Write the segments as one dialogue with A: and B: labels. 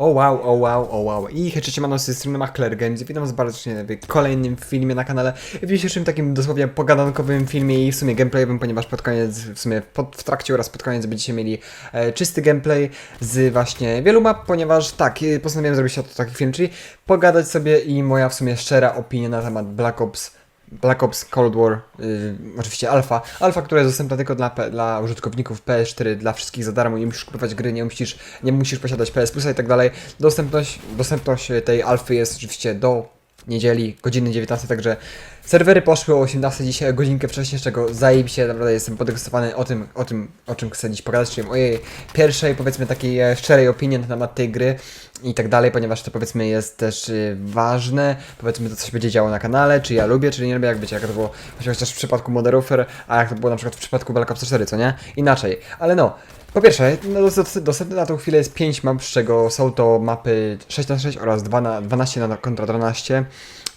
A: O wow, o wow, o wow. I hej, cześć, Manos, z strony Machler Games witam was bardzo w kolejnym filmie na kanale. W dzisiejszym takim dosłownie pogadankowym filmie i w sumie gameplayowym, ponieważ pod koniec, w sumie pod, w trakcie oraz pod koniec będziecie mieli e, czysty gameplay z właśnie wielu map, ponieważ tak, e, postanowiłem zrobić to taki film, czyli pogadać sobie i moja w sumie szczera opinia na temat Black Ops Black Ops Cold War, y, oczywiście Alpha. Alpha, która jest dostępna tylko dla, dla użytkowników PS4, dla wszystkich za darmo, nie musisz kupować gry, nie musisz, nie musisz posiadać PS Plusa i tak dalej. Dostępność, dostępność tej Alfy jest oczywiście do niedzieli, godziny 19, także serwery poszły o 18 dzisiaj, godzinkę wcześniej, z czego zajebiście, naprawdę jestem podekscytowany o tym, o tym, o czym chcę dziś pogadać, czyli mojej pierwszej, powiedzmy, takiej e, szczerej opinii na temat tej gry i tak dalej, ponieważ to powiedzmy jest też y, ważne, powiedzmy to co się będzie działo na kanale, czy ja lubię, czy nie lubię, jak wiecie, jak to było chociaż w przypadku Modern Warfare, a jak to było na przykład w przypadku Black Ops 4, co nie? Inaczej, ale no, po pierwsze, no, dos- dostępne na tą chwilę jest 5 map, z czego są to mapy 6 na 6 oraz 2 na 12 na kontra 12.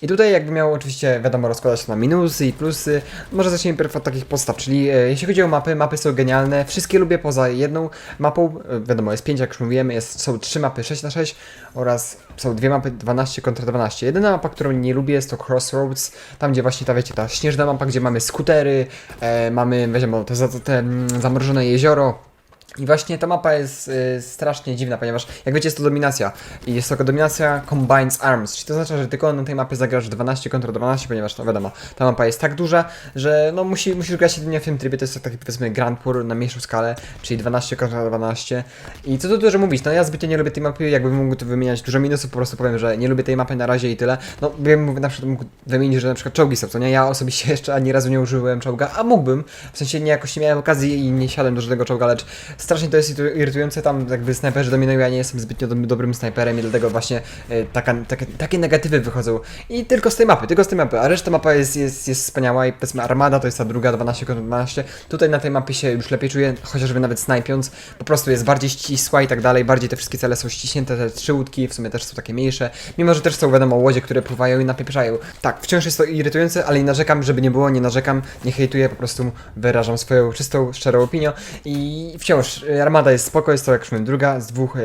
A: I tutaj jakby miał oczywiście, wiadomo, rozkładać na minusy i plusy. Może zacznijmy pierw od takich podstaw, czyli e, jeśli chodzi o mapy, mapy są genialne, wszystkie lubię poza jedną mapą, e, wiadomo, jest 5 jak już mówiłem, jest, są 3 mapy 6 na 6 oraz są dwie mapy 12 kontra 12. Jedyna mapa, którą nie lubię jest to Crossroads, tam gdzie właśnie ta, wiecie, ta śnieżna mapa, gdzie mamy skutery, e, mamy, wiadomo, te, te, te mm, zamrożone jezioro, i właśnie ta mapa jest y, strasznie dziwna, ponieważ jak wiecie jest to dominacja. I jest to dominacja Combines Arms, czyli to oznacza, że tylko na tej mapie zagrasz 12 kontra 12, ponieważ to wiadomo, ta mapa jest tak duża, że no musi, musisz grać jedynie w tym trybie, to jest taki powiedzmy Grand Tour na mniejszą skalę, czyli 12 kontra 12 i co tu dużo mówić, no ja zbytnio nie lubię tej mapy, jakbym mógł tu wymieniać dużo minusów, po prostu powiem, że nie lubię tej mapy na razie i tyle, no bym na przykład mógł wymienić, że na przykład czołgi są, co nie, ja osobiście jeszcze ani razu nie użyłem czołga, a mógłbym, w sensie nie jakoś nie miałem okazji i nie siadłem do żadnego czołga, lecz strasznie to jest irytu- irytujące, tam jakby snajperzy dominują, ja nie jestem zbytnio do, dobrym snajperem i dlatego właśnie e, taka, takie, takie negatywy wychodzą i tylko z tej mapy, tylko z tej mapy, a reszta mapa jest, jest, jest wspaniała i powiedzmy Armada to jest ta druga 12 kontra 12, tutaj na tej mapie się już lepiej czuję, chociażby nawet snajpiąc, po prostu jest bardziej ścisła i tak dalej, bardziej te wszystkie cele są ściśnięte, te trzy łódki w sumie też są takie mniejsze, mimo że też są wiadomo łodzie, które pływają i napieprzają. Tak, wciąż jest to irytujące, ale nie narzekam, żeby nie było, nie narzekam, nie hejtuję, po prostu wyrażam swoją czystą, szczerą opinię i wciąż Armada jest spoko, jest to jak druga z dwóch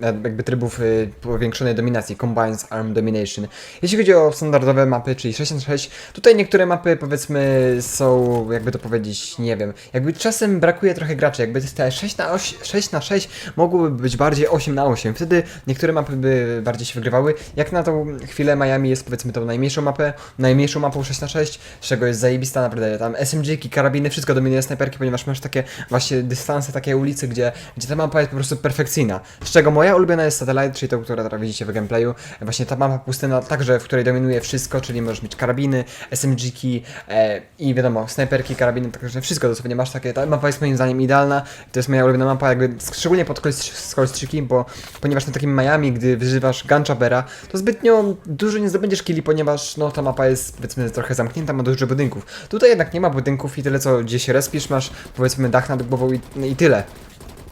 A: jakby trybów y, powiększonej dominacji, Combines Arm Domination. Jeśli chodzi o standardowe mapy, czyli 6 na 6, tutaj niektóre mapy powiedzmy są, jakby to powiedzieć, nie wiem, jakby czasem brakuje trochę graczy, jakby te 6 na 8, 6 na 6 mogłyby być bardziej 8 na 8, wtedy niektóre mapy by bardziej się wygrywały, jak na tą chwilę Miami jest powiedzmy tą najmniejszą mapę, najmniejszą mapą 6 na 6 z czego jest zajebista naprawdę, tam SMG-ki, karabiny, wszystko dominuje snajperki, ponieważ masz takie właśnie dystanse, takie ulice, gdzie, gdzie ta mapa jest po prostu perfekcyjna, z czego moja ulubiona jest Satellite, czyli to, która teraz widzicie w gameplayu, właśnie ta mapa pustyna także, w której dominuje wszystko, czyli możesz mieć karabiny, SMG-ki e, i wiadomo, snajperki, karabiny, także wszystko dosłownie masz takie, ta mapa jest moim zdaniem idealna, to jest moja ulubiona mapa, jakby szczególnie pod Skullstriki, bo ponieważ na takim Miami, gdy wyżywasz Gunjabera, to zbytnio dużo nie zdobędziesz killi, ponieważ no ta mapa jest powiedzmy trochę zamknięta, ma dużo budynków. Tutaj jednak nie ma budynków i tyle co gdzie się respisz, masz powiedzmy dach nad głową i, i tyle.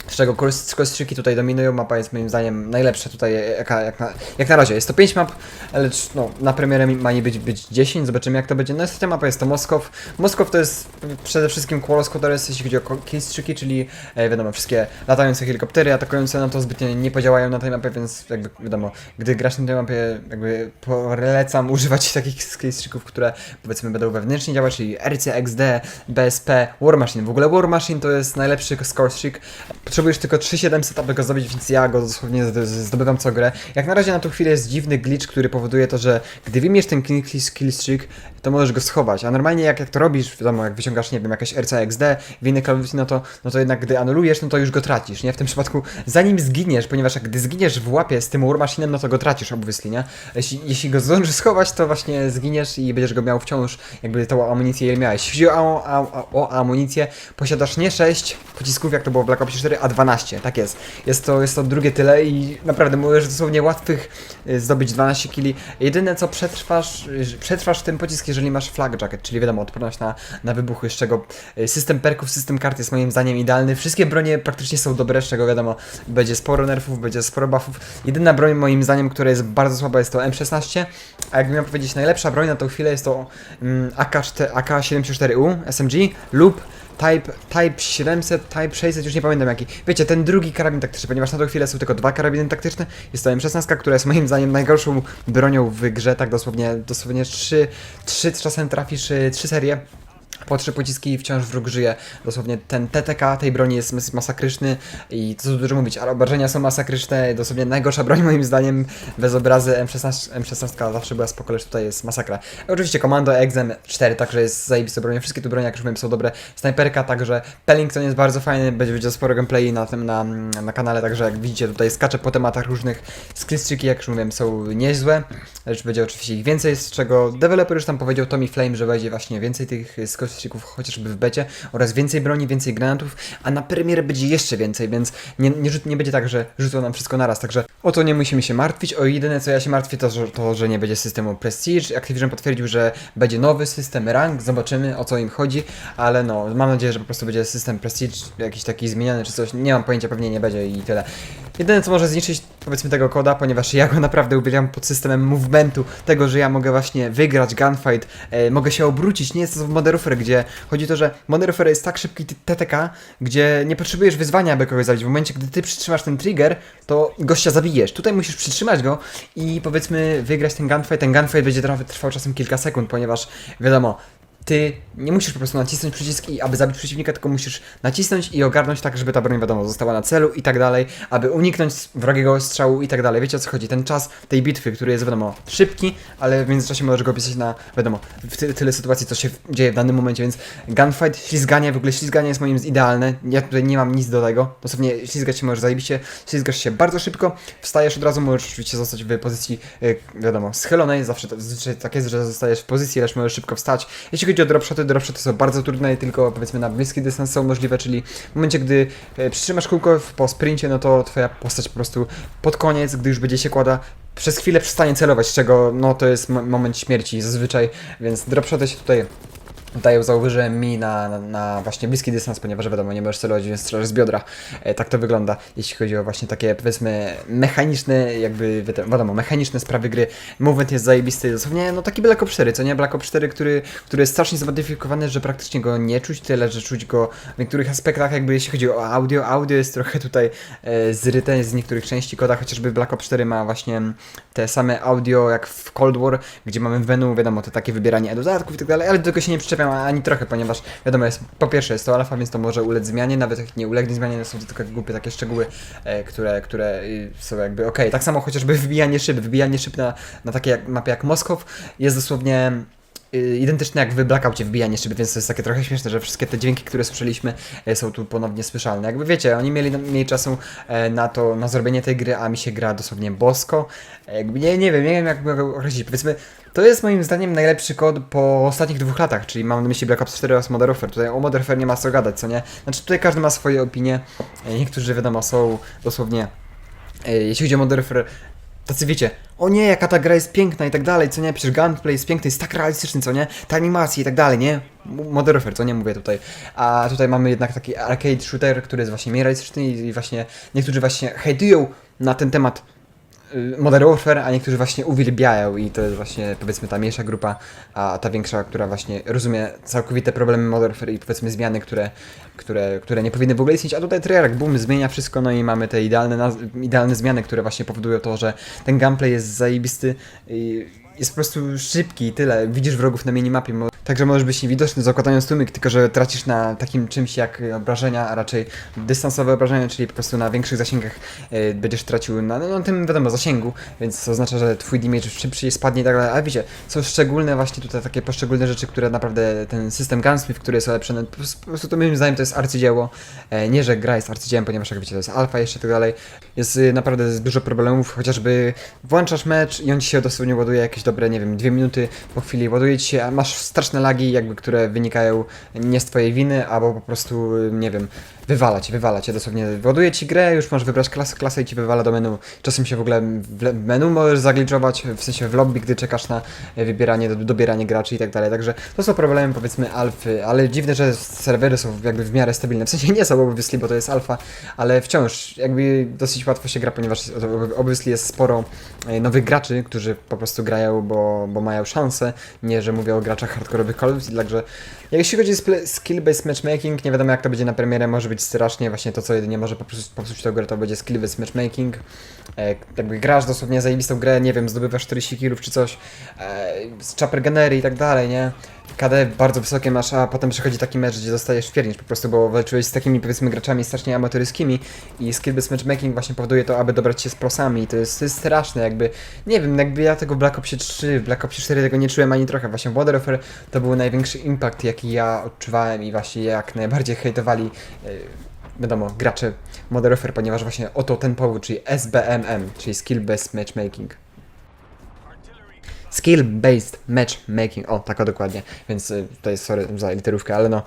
A: Z czego kos- kostrzyki tutaj dominują, mapa jest moim zdaniem najlepsza tutaj, jak, na, jak na razie. Jest to 5 map, lecz no, na premierę ma nie być, być 10, zobaczymy jak to będzie. No ostatnia mapa jest to Moskow. Moskow to jest przede wszystkim Codores, jeśli chodzi o kostrzyki, czyli e, wiadomo, wszystkie latające helikoptery atakujące na to zbytnio nie podziałają na tej mapie, więc jakby wiadomo, gdy grasz na tej mapie, jakby polecam używać takich kostrzyków, które powiedzmy będą wewnętrznie działać, czyli RCXD, BSP, War Machine. W ogóle War Machine to jest najlepszy scorestrike. Potrzebujesz tylko 3700, aby go zdobyć, więc ja go dosłownie zdobywam co grę. Jak na razie na tą chwilę jest dziwny glitch, który powoduje to, że gdy wymiesz ten kill- kill streak, to możesz go schować. A normalnie jak, jak to robisz, wiadomo, jak wyciągasz, nie wiem, jakieś RCXD w innej Duty, no to, no to jednak gdy anulujesz, no to już go tracisz, nie? W tym przypadku zanim zginiesz, ponieważ jak gdy zginiesz w łapie z tym War Machinem, no to go tracisz obviously, nie? Jeśli, jeśli go zdążysz schować, to właśnie zginiesz i będziesz go miał wciąż, jakby tą amunicję ile miałeś. Jeśli chodzi o, o, o amunicję, posiadasz nie 6 pocisków, jak to było w Black Ops 4, a 12, tak jest. Jest to, jest to drugie tyle i naprawdę możesz dosłownie łatwych y, zdobyć 12 kili. Jedyne co przetrwasz, y, przetrwasz ten pocisk, jeżeli masz flag jacket, czyli wiadomo, odporność na, na wybuchy, z czego y, system perków, system kart jest moim zdaniem idealny. Wszystkie bronie praktycznie są dobre, z czego wiadomo, będzie sporo nerfów, będzie sporo buffów. Jedyna broń moim zdaniem, która jest bardzo słaba jest to M16, a jakbym miał powiedzieć najlepsza broń na tą chwilę jest to mm, AK-74U SMG lub Type, Type 700 Type 600, już nie pamiętam jaki. Wiecie, ten drugi karabin taktyczny, ponieważ na tą chwilę są tylko dwa karabiny taktyczne. Jest to M16, która jest moim zdaniem najgorszą bronią w grze, tak dosłownie, dosłownie trzy, trzy czasem trafisz, y, trzy serie. Po trzy pociski i wciąż wróg żyje. Dosłownie ten TTK tej broni jest mas- masakryczny i to dużo mówić, ale obrażenia są masakryczne. Dosłownie najgorsza broń moim zdaniem bez obrazy M16, M16 zawsze była spoko, lecz tutaj jest masakra. Oczywiście komando Exem 4 także jest zajebiste bronią. Wszystkie tu bronie, jak już mówiłem, są dobre. Snajperka także. Pellington jest bardzo fajny, będzie widział sporo gameplay na tym na, na kanale, także jak widzicie tutaj skaczę po tematach różnych. Skillstriki, jak już mówiłem, są niezłe, lecz będzie oczywiście ich więcej, z czego deweloper już tam powiedział Tommy Flame, że będzie właśnie więcej tych skillstrików chociażby w becie oraz więcej broni, więcej granatów, a na premierę będzie jeszcze więcej, więc nie, nie, nie będzie tak, że rzucą nam wszystko naraz, także o to nie musimy się martwić. O jedyne co ja się martwię to, to, że nie będzie systemu Prestige. Activision potwierdził, że będzie nowy system rank, zobaczymy o co im chodzi, ale no, mam nadzieję, że po prostu będzie system Prestige jakiś taki zmieniony czy coś, nie mam pojęcia, pewnie nie będzie i tyle. Jedyne co może zniszczyć powiedzmy tego koda, ponieważ ja go naprawdę uwielbiam pod systemem movementu, tego, że ja mogę właśnie wygrać gunfight, e, mogę się obrócić, nie jest to w Modern Gdzie chodzi o to, że Modern Warfare jest tak szybki TTK, gdzie nie potrzebujesz wyzwania, aby kogoś zabić. W momencie, gdy ty przytrzymasz ten trigger, to gościa zabijesz. Tutaj musisz przytrzymać go i powiedzmy wygrać ten gunfight. Ten gunfight będzie trwa- trwał czasem kilka sekund, ponieważ wiadomo, ty nie musisz po prostu nacisnąć przycisk i aby zabić przeciwnika, tylko musisz nacisnąć i ogarnąć tak, żeby ta broń wiadomo została na celu i tak dalej, aby uniknąć wrogiego strzału i tak dalej. Wiecie o co chodzi? Ten czas tej bitwy, który jest wiadomo szybki, ale w międzyczasie możesz go opisać na wiadomo w ty tyle sytuacji, co się dzieje w danym momencie, więc gunfight, ślizganie, w ogóle ślizganie jest moim idealne. Ja tutaj nie mam nic do tego. Dosłownie ślizgać się możesz zajebiście, ślizgasz się bardzo szybko, wstajesz od razu, możesz oczywiście zostać w pozycji y, wiadomo schylonej, zawsze to, tak jest, że zostajesz w pozycji, lecz możesz szybko wstać. Jeśli chodzi o dropshoty, dropshoty są bardzo trudne i tylko powiedzmy na bliski dystans są możliwe, czyli w momencie, gdy e, przytrzymasz kółko po sprincie, no to twoja postać po prostu pod koniec, gdy już będzie się kłada, przez chwilę przestanie celować, z czego no to jest mo- moment śmierci zazwyczaj, więc dropshoty się tutaj dają zauwyże mi na, na, na właśnie bliski dystans, ponieważ wiadomo, nie możesz celować, więc strzelasz z biodra. E, tak to wygląda, jeśli chodzi o właśnie takie powiedzmy mechaniczne, jakby wiadomo, mechaniczne sprawy gry. Movement jest zajebisty, dosłownie no taki Black Ops 4, co nie? Black Ops 4, który, który jest strasznie zmodyfikowany, że praktycznie go nie czuć, tyle, że czuć go w niektórych aspektach, jakby jeśli chodzi o audio, audio jest trochę tutaj e, zryte z niektórych części koda, chociażby Black Ops 4 ma właśnie te same audio jak w Cold War, gdzie mamy w menu, wiadomo, to takie wybieranie dodatków i tak dalej, ale do tego się nie przyczepiam ani trochę, ponieważ wiadomo, jest, po pierwsze jest to alfa, więc to może ulec zmianie, nawet jak nie ulegnie zmianie, to są to tylko głupie takie szczegóły, e, które, które y, są jakby okej. Tak samo chociażby wybijanie szyb, wybijanie szyb na, na takiej jak, mapie jak Moskow jest dosłownie identyczne jak w Blackoutie wbijanie szyby, więc to jest takie trochę śmieszne, że wszystkie te dźwięki, które słyszeliśmy e, są tu ponownie słyszalne. Jakby wiecie, oni mieli mniej czasu e, na to, na zrobienie tej gry, a mi się gra dosłownie bosko. E, Jakby nie, nie wiem, nie wiem jak go określić. Powiedzmy, to jest moim zdaniem najlepszy kod po ostatnich dwóch latach, czyli mam na myśli Black Ops 4 oraz Modern Warfare. Tutaj o Modern Warfare nie ma co gadać, co nie? Znaczy tutaj każdy ma swoje opinie. E, Niektórzy wiadomo są dosłownie jeśli chodzi o Modern Warfare, tacy wiecie, o nie, jaka ta gra jest piękna i tak dalej, co nie, przecież gunplay jest piękny, jest tak realistyczny, co nie, te animacje i tak dalej, nie, Modern Warfare, co nie mówię tutaj, a tutaj mamy jednak taki arcade shooter, który jest właśnie mniej realistyczny i, i właśnie niektórzy właśnie hejtują na ten temat Modern Warfare, a niektórzy właśnie uwielbiają i to jest właśnie powiedzmy ta mniejsza grupa, a ta większa, która właśnie rozumie całkowite problemy Modern Warfare i powiedzmy zmiany, które, które, które nie powinny w ogóle istnieć, a tutaj Treyarch boom zmienia wszystko, no i mamy te idealne, idealne zmiany, które właśnie powodują to, że ten gameplay jest zajebisty i jest po prostu szybki i tyle, widzisz wrogów na minimapie, mo- także możesz być niewidoczny zakładając tłumik, tylko że tracisz na takim czymś jak obrażenia, a raczej dystansowe obrażenia, czyli po prostu na większych zasięgach e, będziesz tracił na, no, tym wiadomo zasięgu, więc to oznacza, że twój damage szybciej spadnie i tak dalej, ale wiecie, są szczególne właśnie tutaj takie poszczególne rzeczy, które naprawdę ten system Gunsmith, który jest ulepszony, po prostu, po prostu to moim zdaniem to jest arcydzieło, e, nie, że gra jest arcydziełem, ponieważ jak wiecie, to jest alfa jeszcze i tak dalej, jest y, naprawdę dużo problemów, chociażby włączasz mecz i on ci się dosłownie ładuje jakieś dobre, nie wiem, dwie minuty po chwili ładuje ci się, a masz straszne lagi, jakby, które wynikają nie z twojej winy, albo po prostu, y, nie wiem, wywala cię, wywala cię, dosłownie ładuje ci grę, już możesz wybrać klasę, klasę i ci wywala do menu. Czasem się w ogóle w menu możesz zagliczować, w sensie w lobby, gdy czekasz na e, wybieranie, do, dobieranie graczy i tak dalej, także to są problemy powiedzmy alfy, ale dziwne, że serwery są jakby w miarę stabilne, w sensie nie są obviously, bo to jest alfa, ale wciąż jakby dosyć łatwo się gra, ponieważ obviously jest sporo e, nowych graczy, którzy po prostu grają mają, bo, bo mają szansę, nie, że mówię o graczach hardkorowych Call of Duty, także jeśli chodzi o skill-based matchmaking, nie wiadomo jak to będzie na premierę, może być strasznie, właśnie to co jedynie może popsuć, popsuć tę grę, to będzie skill-based matchmaking, e, jakby grasz dosłownie zajebistą grę, nie wiem, zdobywasz 40 killów czy coś, e, z chopper genery i tak dalej, nie? KD bardzo wysokie masz, a potem przychodzi taki mecz, gdzie dostajesz piernicz po prostu, bo walczyłeś z takimi powiedzmy graczami strasznie amatorskimi i skill-based matchmaking właśnie powoduje to, aby dobrać się z prosami i to jest, to jest straszne, jakby, nie wiem, jakby ja tego w Black Opsie 3, w Black Opsie 4 tego nie czułem ani trochę, właśnie w Warfare to był największy impact, jaki ja odczuwałem i właśnie jak najbardziej hejtowali e, wiadomo, gracze Modern ponieważ właśnie oto ten powód, czyli SBMM, czyli Skill Based Matchmaking. Skill Based Matchmaking, o, tak dokładnie, więc y, tutaj sorry za literówkę, ale no.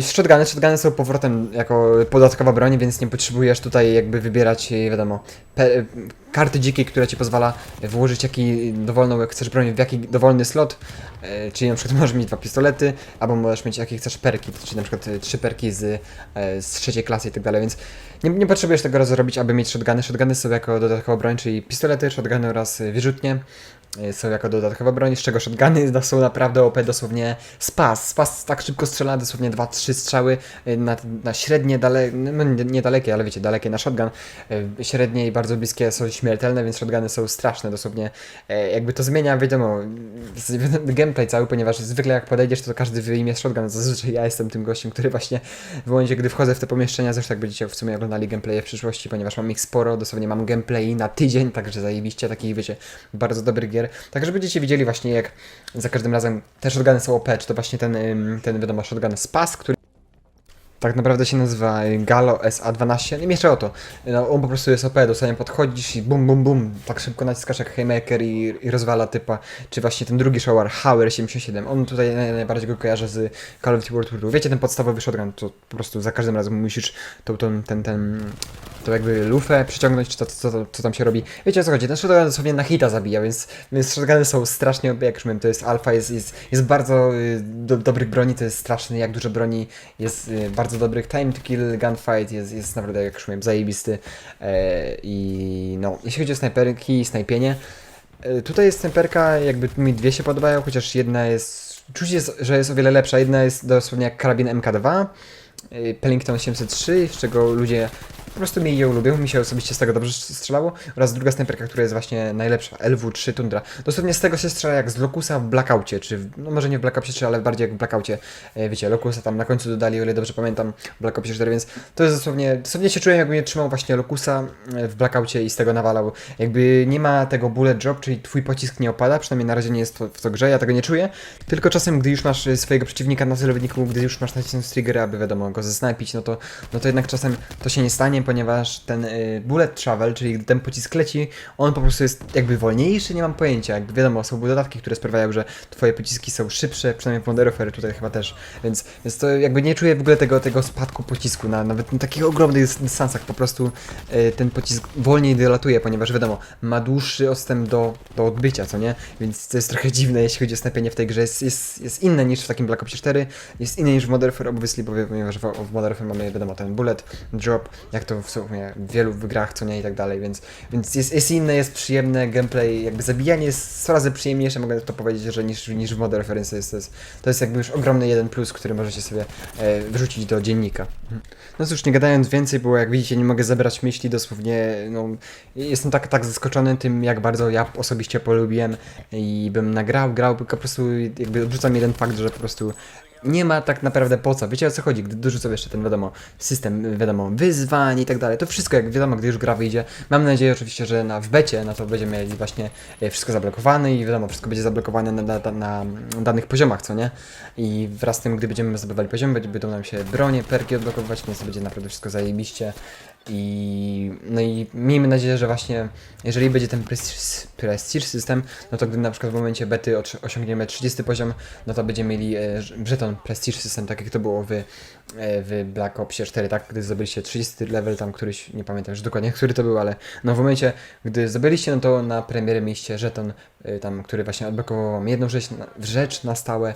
A: Shotguny, shotguny są powrotem jako podatkowa broń, więc nie potrzebujesz tutaj jakby wybierać, y, wiadomo, pe- karty dzikiej, która ci pozwala włożyć jaki dowolną, jak chcesz broń, w jaki dowolny slot, e, czyli na przykład możesz mieć dwa pistolety, albo możesz mieć jakie chcesz perki, czyli na przykład e, trzy perki z, e, z trzeciej klasy i tak dalej, więc nie, nie potrzebujesz tego zrobić, aby mieć shotguny. Shotguny są jako dodatkowa broń, czyli pistolety, shotguny oraz e, wyrzutnie e, są jako dodatkowa broń, z czego shotguny są naprawdę OP dosłownie spas. Spas tak szybko strzela, dosłownie 2-3 strzały e, na, na średnie, dale, no nie- niedalekie, ale wiecie, dalekie na shotgun. E, Średnie i bardzo bliskie są śmiertelne, więc shotguny są straszne dosłownie. E, Jakby to zmienia, wiadomo, gameplay cały, ponieważ zwykle jak podejdziesz, to każdy wyjmie shotgun. Zazwyczaj ja jestem tym gościem, który właśnie w momencie, gdy wchodzę w te pomieszczenia, zresztą jak będziecie w sumie oglądali gameplaye w przyszłości, ponieważ mam ich sporo, dosłownie mam gameplay na tydzień, także zajebiście takich, wiecie, bardzo dobrych gier. Także będziecie widzieli właśnie jak za każdym razem te shotguny są OP, czy to właśnie ten, ten wiadomo, shotgun Spas, który tak naprawdę się nazywa Galo SA12, nie mieszczę o to. No, on po prostu jest OP, dosłownie podchodzisz i bum, bum, bum, tak szybko naciskasz jak Haymaker i, i rozwala typa. Czy właśnie ten drugi shower, Hauer 77, on tutaj naj, najbardziej go kojarzę z Call of Duty World War II. Wiecie, ten podstawowy shotgun, to po prostu za każdym razem musisz tą, tą, ten, ten, to jakby lufę przyciągnąć, czy to, co, co, tam się robi. Wiecie o co chodzi, ten shotgun dosłownie na hita zabija, więc, więc shotguny są strasznie jak już mówiłem, to jest alfa, jest, jest, jest bardzo y, do, dobrych broni, to jest straszny, jak dużo broni jest y, bardzo dobrych. Time to kill, gunfight jest, jest naprawdę, jak już mówiłem, zajebisty. E, I no, jeśli chodzi o snajperki i snajpienie, e, tutaj jest snajperka, jakby mi dwie się podobają, chociaż jedna jest, czuć jest, że jest o wiele lepsza. Jedna jest dosłownie jak karabin MK2, y, Pellington 703, z czego ludzie po prostu mniej ją lubią, mi się osobiście z tego dobrze strzelało, oraz druga snajperka, która jest właśnie najlepsza, LW3 Tundra. Dosłownie z tego się strzela jak z Lokusa w Blackoutie, czy w, no może nie w Black Opsie 3, ale bardziej jak w Blackoutie, e, wiecie, Lokusa tam na końcu dodali, o ile dobrze pamiętam, w Black Opsie 4, więc to jest dosłownie, dosłownie się czułem jakby nie trzymał właśnie Lokusa e, w Blackoutie i z tego nawalał. Jakby nie ma tego bullet drop, czyli twój pocisk nie opada, przynajmniej na razie nie jest to w to grze, ja tego nie czuję, tylko czasem, gdy już masz e, swojego przeciwnika na celowniku, gdy już masz nacisnąć trigger, aby wiadomo, go zesnajpić, no to, no to jednak czasem to się nie stanie, ponieważ ten y, bullet travel, czyli gdy ten pocisk leci, on po prostu jest jakby wolniejszy, nie mam pojęcia, jakby wiadomo, są dodatki, które sprawiają, że twoje pociski są szybsze, przynajmniej w Warfare tutaj chyba też, więc, więc to jakby nie czuję w ogóle tego, tego spadku pocisku, na, nawet na takich ogromnych dys- dystansach. Po prostu y, ten pocisk wolniej dolatuje, ponieważ wiadomo, ma dłuższy odstęp do, do odbycia, co nie? Więc to jest trochę dziwne, jeśli chodzi o snajpienie w tej grze, jest, jest, jest inne niż w takim Black Opsie 4, jest inne niż w Modern Warfare, obviously, ponieważ w, w Modern Warfare mamy, wiadomo, ten bullet drop, jak to w sumie w wielu grach, co nie, i tak dalej, więc, więc jest, jest inne, jest przyjemne, gameplay, jakby zabijanie jest coraz przyjemniejsze, mogę to powiedzieć, że niż, niż w Modern to jest, to jest, to jest jakby już ogromny jeden plus, który możecie sobie e, wrzucić do dziennika. No cóż, nie gadając więcej, bo jak widzicie, nie mogę zebrać myśli dosłownie, no, jestem tak, tak zaskoczony tym, jak bardzo ja osobiście polubiłem i bym nagrał, grał, tylko po prostu jakby odrzucam jeden fakt, że po prostu nie ma tak naprawdę po co. Wiecie o co chodzi, gdy dorzucą jeszcze ten, wiadomo, system, wiadomo, wyzwań i tak dalej. To wszystko, jak wiadomo, gdy już gra wyjdzie. Mam nadzieję oczywiście, że na, w becie na to będziemy mieli właśnie e, wszystko zablokowane i wiadomo, wszystko będzie zablokowane na, na, na danych poziomach, co nie? I wraz z tym, gdy będziemy zdobywali poziom, będzie- będą nam się bronie, perki odblokowywać, więc będzie naprawdę wszystko zajebiście. I, no i miejmy nadzieję, że właśnie jeżeli będzie ten prestige, system, no to gdy na przykład w momencie bety osiągniemy 30 poziom, no to będziemy mieli e, żeton prestige system, tak jak to było w, e, w Black Opsie 4, tak? Gdy zdobyliście 30 level, tam któryś, nie pamiętam już dokładnie, który to był, ale no w momencie, gdy zdobyliście, no to na premierę mieliście żeton, e, tam, który właśnie odblokował jedną rzecz rzecz na stałe,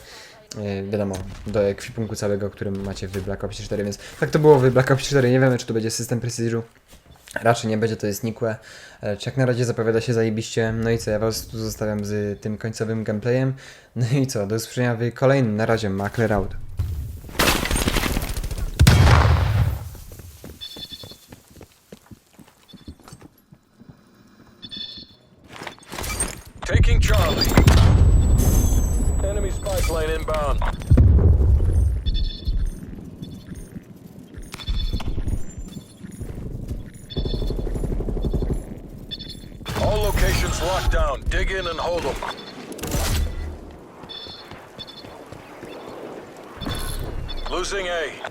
A: wiadomo, do ekwipunku całego, którym macie w Black Ops 4, więc tak to było w Black Ops 4, nie wiemy czy to będzie system prestiżu, Raczej nie będzie to jest nikłe, lecz jak na razie zapowiada się zajebiście. No i co, ja was tu zostawiam z tym końcowym gameplayem. No i co, do usłyszenia w kolejnym. Na razie, Makler out.
B: Inbound. All locations locked down. Dig in and hold them. Losing A.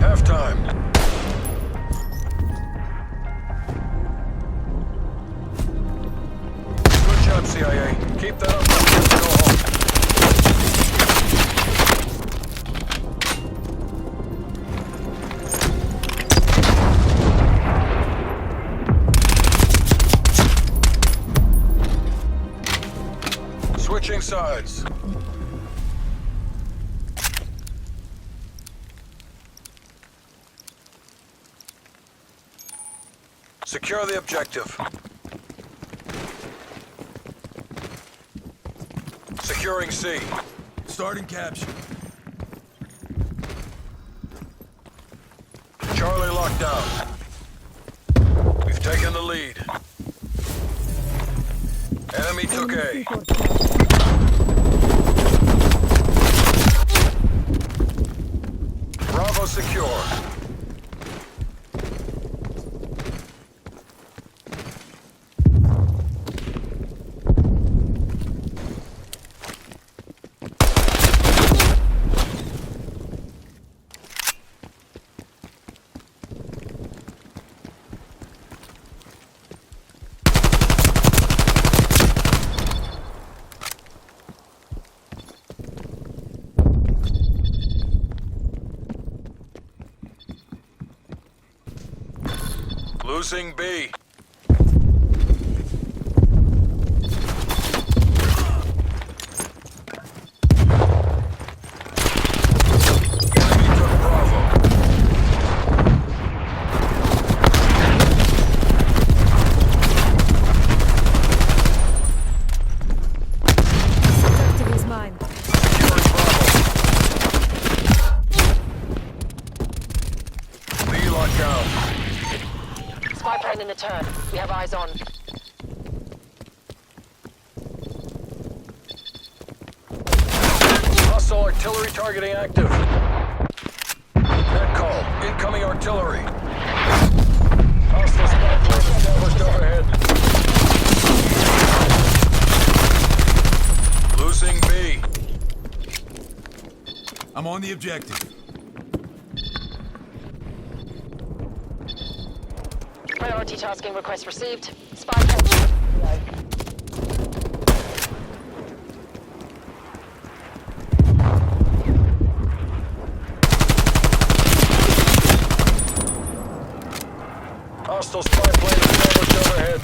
B: Halftime. Good job, CIA. Keep that up. Switching sides. Secure the objective. Securing C. Starting capture. Charlie locked down. We've taken the lead. Enemy took A. Bravo secure. Losing B. Enemy took Bravo.
C: Objective is mine.
B: Securing Bravo. B locked down.
D: Spy plane in the turn. We have eyes on.
B: Hostile artillery targeting active. Net call. Incoming artillery. Hostile spy plane established overhead. Losing B.
E: I'm on the objective.
D: Priority tasking request received. Spy plane.
B: Hostile spy plane established overhead.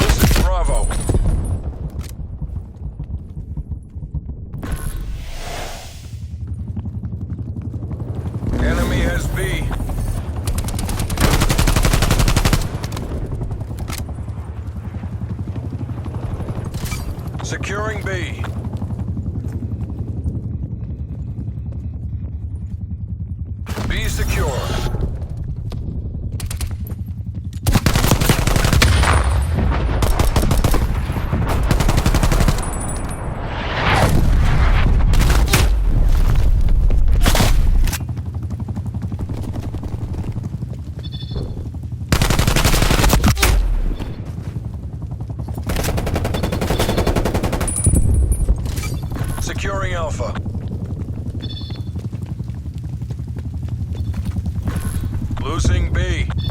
B: Losing Bravo. Enemy has B. Securing B. B secure. Securing Alpha. Losing B.